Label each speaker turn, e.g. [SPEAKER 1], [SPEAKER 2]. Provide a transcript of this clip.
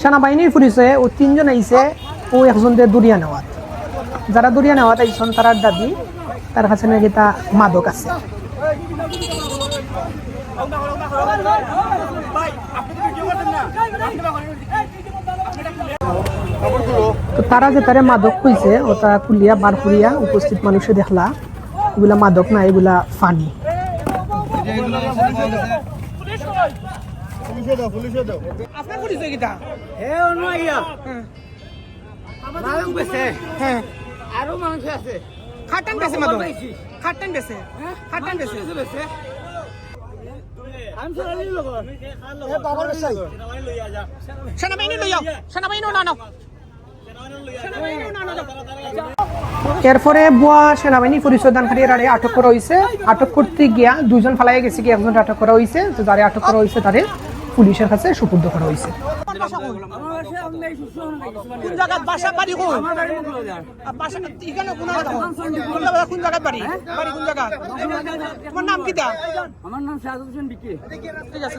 [SPEAKER 1] সেনাবাহিনীর পুলিশে ও তিনজন আইছে ও একজন দিয়ে দরিয়া নেওয়াত। যারা দরিয়া নেওয়াত আইসন তারার দাবি তার কাছে নাকি তা মাদক আছে। তো তারা যে তারে মাদক খুঁজছে, ও তারা খুলিয়া বার উপস্থিত মানুষে দেখলা, এগুলা মাদক না এগুলা ফানি। আপনার পরিচয় কিটা
[SPEAKER 2] এ অন্য আইয়া বেছে
[SPEAKER 1] হ্যাঁ
[SPEAKER 2] আরও মাংস আছে
[SPEAKER 1] খাটান বেছে মাদক খাটান বেছে খাটান বেছে
[SPEAKER 2] বেছে
[SPEAKER 1] সেনাবাহিনী লই যাও সেনাবাহিনী না নাও এরপরে বুয়া সেনাবাহিনী পরিচয় দানকারীর আরে আটক করা হয়েছে আটক করতে গিয়া দুজন ফালাই গেছে কি একজন আটক করা হয়েছে তো যারে আটক করা হয়েছে তারে পুলিশের কাছে সুপুর্দ করা হয়েছে
[SPEAKER 2] আমার
[SPEAKER 1] কোন
[SPEAKER 2] আমার
[SPEAKER 1] নাম কি
[SPEAKER 2] আমার নাম শাহাদ হোসেন বিকে।
[SPEAKER 1] ঠিক আছে